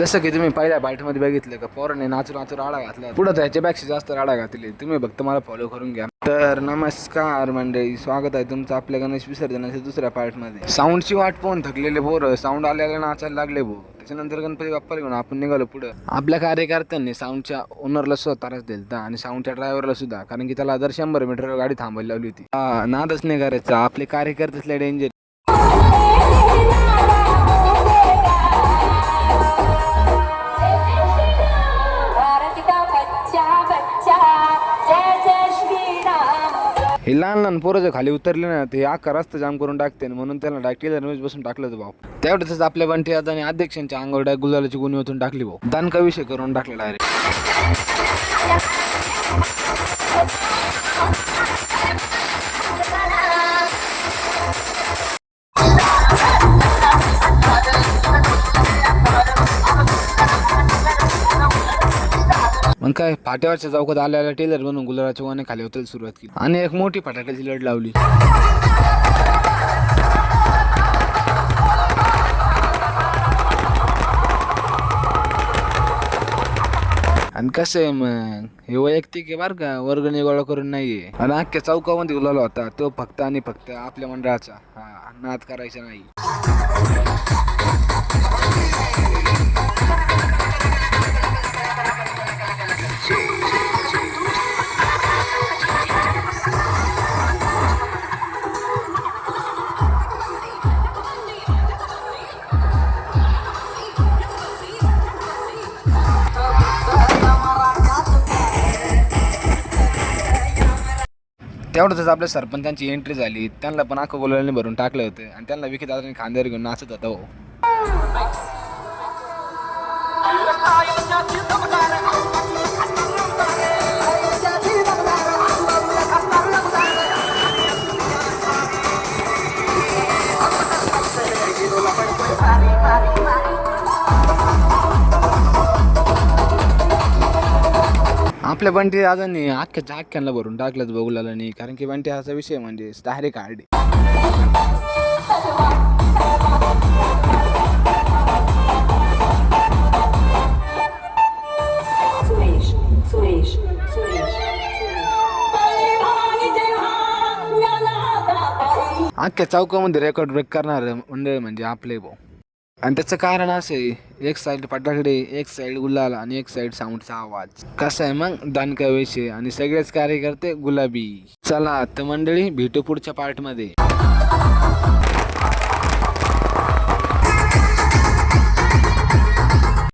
जसं की तुम्ही पहिल्या बाईटमध्ये बघितलं का पोराने नाचू नाचू राडा घातला. पुढं त्याच्यापेक्षा जास्त राडा घातली. तुम्ही फक्त मला फॉलो करून घ्या. तर नमस्कार मंडळी स्वागत आहे तुमचं आपल्या गणेश विसर्जनाच्या दुसऱ्या पार्टमध्ये. साऊंडची वाट पाहून थकलेले बोर साऊंड आल्याला नाचायला लागले भो. त्याच्यानंतर गणपती बाप्पाला घेऊन आपण निघालो पुढं. आपल्या कार्यकर्त्यांनी साऊंडच्या ओनरला सुद्धा त्रास दिलता आणि साऊंडच्या ड्रायव्हरला सुद्धा. कारण की त्याला दर शंभर मीटर गाडी थांबायला लावली होती. नादच नाही करायचा आपले कार्यकर्तेच लय डेंजर हे लहान लहान पोरं जर खाली उतरले ना ते अख्खा रस्ता जाम करून टाकते आणि म्हणून त्याला डायरेक्ट रमेश बसून टाकलं होतं भाऊ. तेवढंच आपल्या बंटी आणि अध्यक्षांच्या अंगावर डायरेक्ट गुलालाची गुन्हे होतून टाकली भाऊ. दानका विषय करून टाकला डायरेक्ट मग काय फाट्यावरच्या चौकात आल्याला टेलर बनून गुलाबा चौकाने खाली होतायला सुरुवात केली. आणि एक मोठी फटाक्याची लढ लावली. आणि कसं आहे मग? हे वैयक्तिक आहे बरं का? वर्गणी गोळा करून नाहीये. आणि अख्ख्या चौकामध्ये गुलाला होता. तो फक्त आणि फक्त आपल्या मंडळाचा. हा नाद करायचा नाही. तेवढंच आपल्या सरपंचांची एंट्री झाली त्यांना पण अख्खं गुलाने भरून टाकलं होतं. आणि त्यांना विकी दादाने खांद्यावर घेऊन नाचत होता हो. आपल्या बंटी दादांनी अख्ख्याच्या अख्ख्यांना भरून टाकलं बघुलाला नाही. कारण की बंटी हाचा विषय म्हणजे डायरेक्ट आरडी अख्ख्या चौकामध्ये रेकॉर्ड ब्रेक करणार मंडळ म्हणजे आपले भाऊ. आणि त्याचं कारण असं आहे एक साईड फटाकडे एक साईड गुलाल आणि एक साईड साऊंडचा आवाज. कसा आहे मग? दानका आणि सगळेच कार्यकर्ते गुलाबी. चला तर मंडळी भेटू पुढच्या पार्टमध्ये